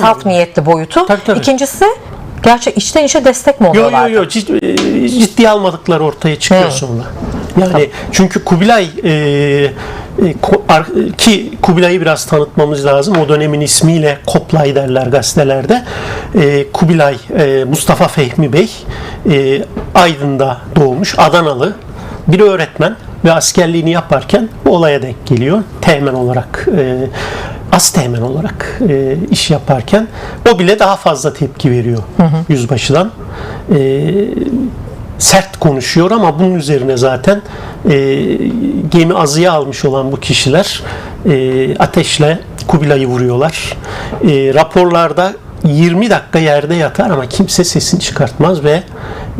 salt niyetli boyutu. Tabii, tabii. İkincisi gerçek içten içe destek mi Yo oluyorlar? yo yo ciddi, e, ciddiye almadıkları ortaya çıkıyor Hı. sonra. Yani çünkü Kubilay e, e, ko- ar- ki Kubilay'ı biraz tanıtmamız lazım. O dönemin ismiyle Koplay derler gazetelerde. E, Kubilay e, Mustafa Fehmi Bey e, Aydın'da doğmuş Adanalı bir öğretmen ve askerliğini yaparken bu olaya denk geliyor. Teğmen olarak e, az teğmen olarak e, iş yaparken o bile daha fazla tepki veriyor yüzbaşıdan. E, sert konuşuyor ama bunun üzerine zaten e, gemi azıya almış olan bu kişiler e, ateşle Kubilay'ı vuruyorlar. E, raporlarda 20 dakika yerde yatar ama kimse sesini çıkartmaz ve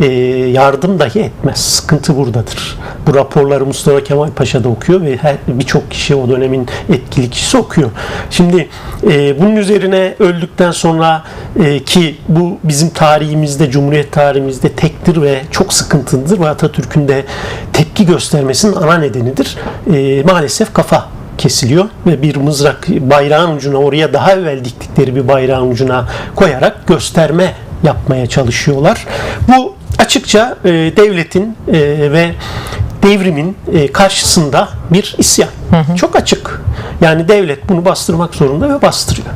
e, yardım dahi etmez. Sıkıntı buradadır. Bu raporları Mustafa Kemal Paşa da okuyor ve birçok kişi o dönemin etkili kişisi okuyor. Şimdi e, bunun üzerine öldükten sonra e, ki bu bizim tarihimizde, Cumhuriyet tarihimizde tektir ve çok sıkıntılıdır ve Atatürk'ün de tepki göstermesinin ana nedenidir. E, maalesef kafa kesiliyor ve bir mızrak bayrağın ucuna oraya daha evvel diktikleri bir bayrağın ucuna koyarak gösterme yapmaya çalışıyorlar. Bu açıkça e, devletin e, ve devrimin e, karşısında bir isyan. Çok açık. Yani devlet bunu bastırmak zorunda ve bastırıyor.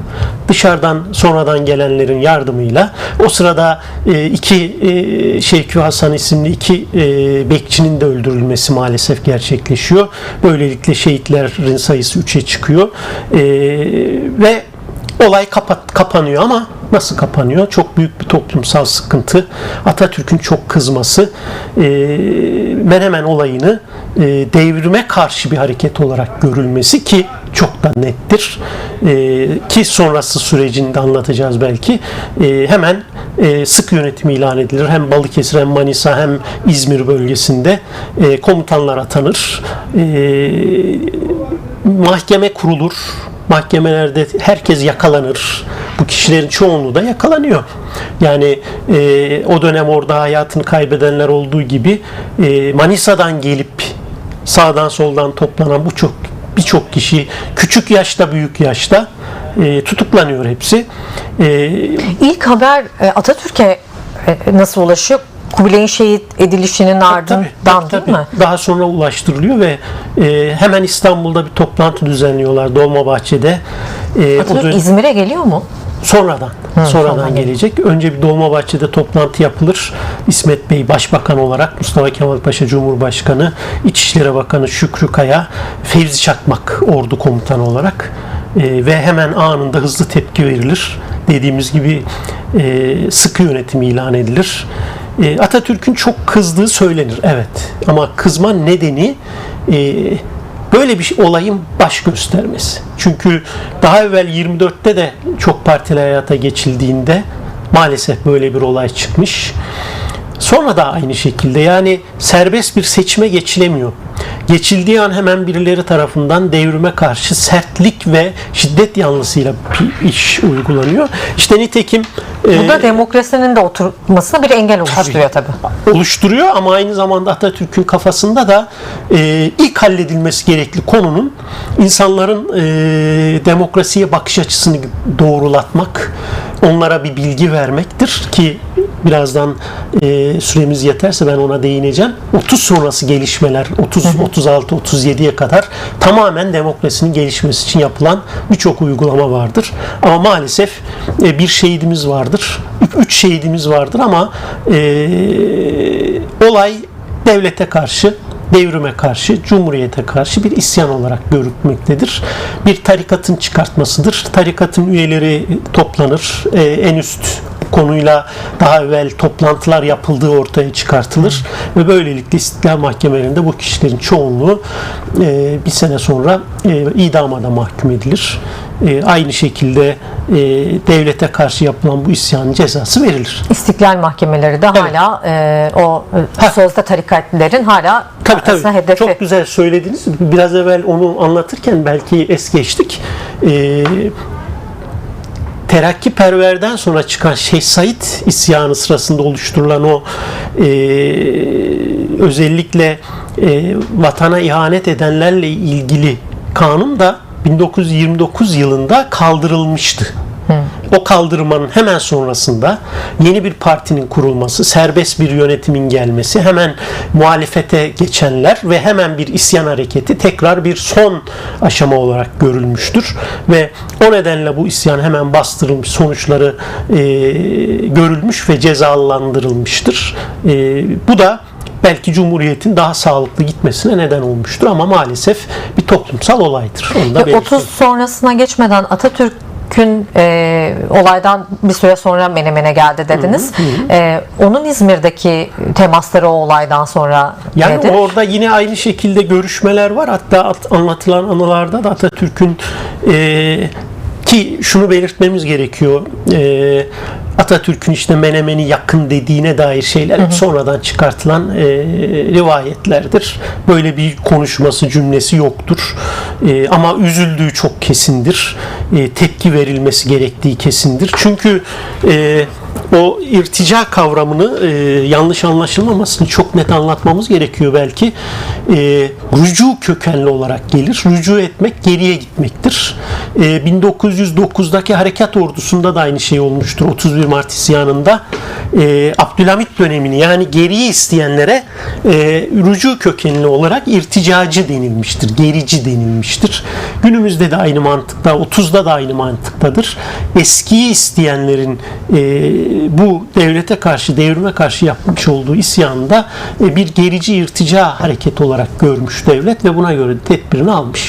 Dışarıdan sonradan gelenlerin yardımıyla o sırada e, iki e, Şevki Hasan isimli iki e, bekçinin de öldürülmesi maalesef gerçekleşiyor. Böylelikle şehitlerin sayısı 3'e çıkıyor. E, ve olay kapat, kapanıyor ama nasıl kapanıyor? Çok büyük bir toplumsal sıkıntı. Atatürk'ün çok kızması e, Menemen olayını e, devrime karşı bir hareket olarak görülmesi ki çok da nettir. E, ki sonrası sürecini de anlatacağız belki. E, hemen e, sık yönetim ilan edilir. Hem Balıkesir hem Manisa hem İzmir bölgesinde e, komutanlar atanır. E, mahkeme kurulur. Mahkemelerde herkes yakalanır. Bu kişilerin çoğunluğu da yakalanıyor. Yani e, o dönem orada hayatını kaybedenler olduğu gibi e, Manisa'dan gelip sağdan soldan toplanan bu çok birçok kişi küçük yaşta büyük yaşta e, tutuklanıyor hepsi. E, İlk haber e, Atatürk'e e, nasıl ulaşıyor? Kubilay'ın şehit edilişinin ardından Tabii, tabii, değil mi? Daha sonra ulaştırılıyor ve e, hemen İstanbul'da bir toplantı düzenliyorlar Dolmabahçe'de. E, Atatürk dön- İzmir'e geliyor mu? Sonradan, sonradan sonradan gelecek. Önce bir Dolmabahçe'de toplantı yapılır. İsmet Bey Başbakan olarak, Mustafa Kemal Paşa Cumhurbaşkanı, İçişleri Bakanı Şükrü Kaya, Fevzi Çakmak ordu komutanı olarak e, ve hemen anında hızlı tepki verilir. Dediğimiz gibi e, sıkı yönetim ilan edilir. E, Atatürk'ün çok kızdığı söylenir, evet. Ama kızma nedeni e, böyle bir şey- olayın baş göstermesi. Çünkü daha evvel 24'te de çok partili hayata geçildiğinde maalesef böyle bir olay çıkmış. Sonra da aynı şekilde yani serbest bir seçime geçilemiyor. Geçildiği an hemen birileri tarafından devrime karşı sertlik ve şiddet yanlısıyla iş uygulanıyor. İşte nitekim Bu e, da demokrasinin de oturmasına bir engel oluşturuyor tabii. oluşturuyor ama aynı zamanda Atatürk'ün kafasında da e, ilk halledilmesi gerekli konunun insanların e, demokrasiye bakış açısını doğrulatmak, onlara bir bilgi vermektir ki birazdan e, süremiz yeterse ben ona değineceğim. 30 sonrası gelişmeler 30 36 37'ye kadar tamamen demokrasinin gelişmesi için yapılan birçok uygulama vardır. Ama maalesef e, bir şehidimiz vardır. 3 şehidimiz vardır ama e, olay devlete karşı devrime karşı, cumhuriyete karşı bir isyan olarak görülmektedir. Bir tarikatın çıkartmasıdır. Tarikatın üyeleri toplanır. E, en üst konuyla daha evvel toplantılar yapıldığı ortaya çıkartılır ve böylelikle istiklal mahkemelerinde bu kişilerin çoğunluğu e, bir sene sonra e, idama da mahkum edilir. E, aynı şekilde e, devlete karşı yapılan bu isyanın cezası verilir. İstiklal mahkemeleri de hala e, o e, sözde tarikatlilerin hala Tabii tabii. hedefi. Çok güzel söylediniz. Biraz evvel onu anlatırken belki es geçtik. Ee, Terakkiperver'den sonra çıkan Şeyh Said isyanı sırasında oluşturulan o e, özellikle e, vatana ihanet edenlerle ilgili kanun da 1929 yılında kaldırılmıştı. O kaldırmanın hemen sonrasında yeni bir partinin kurulması, serbest bir yönetimin gelmesi, hemen muhalefete geçenler ve hemen bir isyan hareketi tekrar bir son aşama olarak görülmüştür. Ve o nedenle bu isyan hemen bastırılmış, sonuçları e, görülmüş ve cezalandırılmıştır. E, bu da belki Cumhuriyet'in daha sağlıklı gitmesine neden olmuştur ama maalesef bir toplumsal olaydır. Onu da Ve belirteyim. 30 sonrasına geçmeden Atatürk'ün e, olaydan bir süre sonra Menemen'e geldi dediniz. E, onun İzmir'deki temasları o olaydan sonra Yani nedir? orada yine aynı şekilde görüşmeler var. Hatta at- anlatılan anılarda da Atatürk'ün e, ki şunu belirtmemiz gerekiyor. E, Atatürk'ün işte Menemen'i yakın dediğine dair şeyler hep sonradan çıkartılan e, rivayetlerdir. Böyle bir konuşması cümlesi yoktur. E, ama üzüldüğü çok kesindir. E, tepki verilmesi gerektiği kesindir. Çünkü e, o irtica kavramını e, yanlış anlaşılmamasını çok net anlatmamız gerekiyor belki. E, rücu kökenli olarak gelir. Rücu etmek geriye gitmektir. E, 1909'daki harekat ordusunda da aynı şey olmuştur. 31 Mart isyanında e, Abdülhamit dönemini yani geriye isteyenlere e, rücu kökenli olarak irticacı denilmiştir. Gerici denilmiştir. Günümüzde de aynı mantıkta, 30'da da aynı mantıktadır. Eskiyi isteyenlerin e, bu devlete karşı, devrime karşı yapmış olduğu isyanda e, bir gerici irtica hareketi olarak görmüş devlet ve buna göre tedbirini almış.